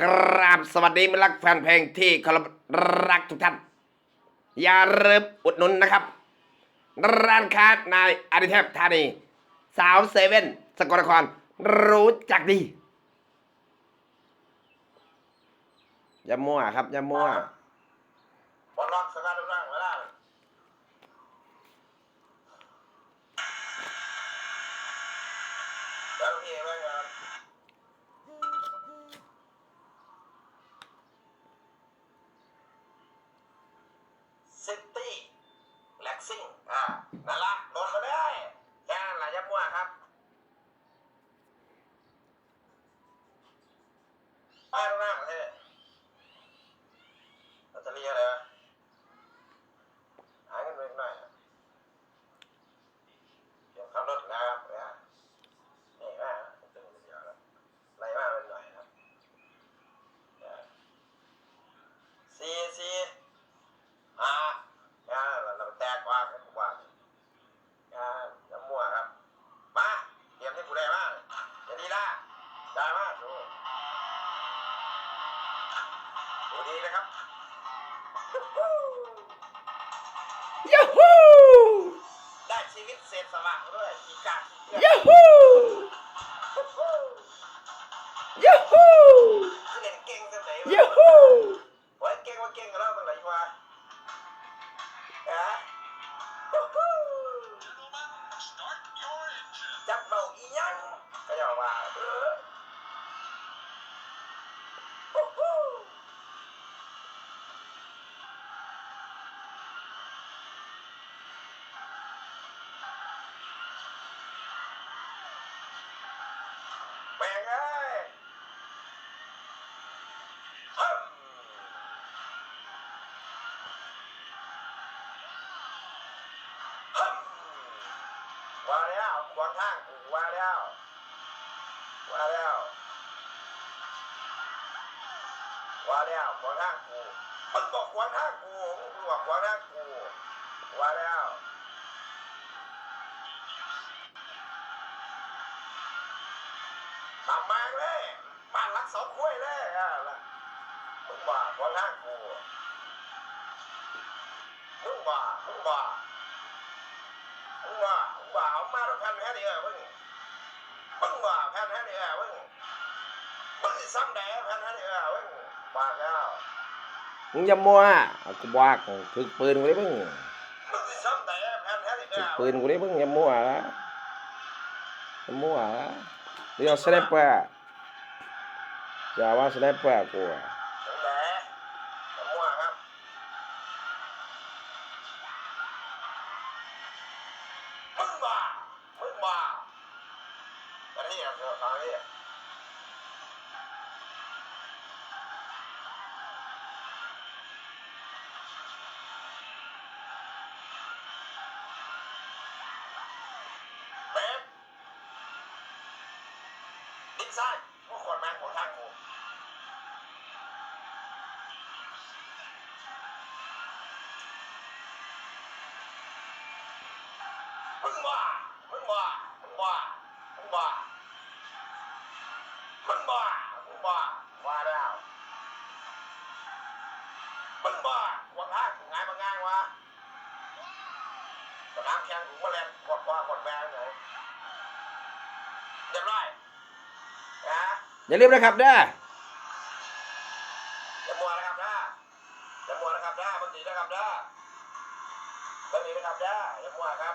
กราบสวัสดีมิตรรักแฟนเพลงที่เคารพรักทุกท่าน อย่าลืมอุดหนุนนะครับ ร้านค้านายอดิเทพธานี สาวเซเว่นสกลนครรู้จักดีอย่ามั่วครับอย่ามั่วบอลล็อกสกัดร่างไม่ได้แล้วพี่ไม่ครับซิตี้แล็ก ซิ่งอ่านั่นละโดนมาได้แค่นั้นแหละยับมั่วครับไปร่างประเทศลอตเตอรี่อะไรวะ หาเงินเล็กน้อยนะเดี๋ยวขับรถนะครับเนี่ยนี่ว่าตึงเดียวแล้วไล่มาเป็นหน่อยครับเนี่ยสี่สี่ห้าเนี่ยเราแตกกว่ากันกว่าเนี่ยจะมั่วครับ มาเตรียมที่ผู้ใดมาอย่าดีละได้มาดู ดูดีนะครับยูฮูได้ชีวิตเศษสว่างด้วยอีกาขี้เกียจยูฮูยูฮูเล่นเก่งจังไหนยูวะฮูโอ้ยเก่งว่าเก่งกันแล้วตั้งไหนวะอะฮู้ฮู้จับเบาอีหยังก็อย่าว่า แม่งเอ้ยฮึ่มฮึมว่าแล้วขวางทางกูว่าแล้วว่าแล้วว่าแล้วขวางทางกูมันบอกขวางทางกูมึงบอกขวางทางกูว่าแล้ว ทำมาเลยบ้านหลักสองคุ้ยเลยอะล่ะมึงว่าขวางทางกูมึงว่ามึงว่ามึงว่ามึงว่าเอามาแล้วแผ่นแค่นี้อะมึงมึงว่าแผ่นแค่นี้อะมึงมึงสิซ้ำแดงแผ่นแค่นี้อะมึงว่าแล้วมึงอย่ามั่วเอากูบอกถึกปืนกูได้มึงมึงสิซ้ำแดงแผ่นแค่นี้ถึกอะปืนกูได้มึงอย่ามั่วละอย่ามั่วละ เดี๋ยวสไนปอร์อย่าว่าสไนปอร์กูอะจังแดงจะมั่วครับมึงว่ามึงว่าอันนี้อะเสือฟังนี่ ดินซ้ายพวกคนแมงของทางกูมึงว่ามึงว่ามึงว่ามึงว่ามึงว่ามึงว่าว่าแล้วมึงว่าหัวทางกูไงมาง่ายวะสนามแข่งกูมาเล่นกดว่ากดแมงเลยเรียบร้อย อย่าลืมนะครับเด้ออย่ามัวนะครับนะอย่ามัวนะครับนะบางทีนะครับนะบางทีนะครับนะอย่ามัวครับ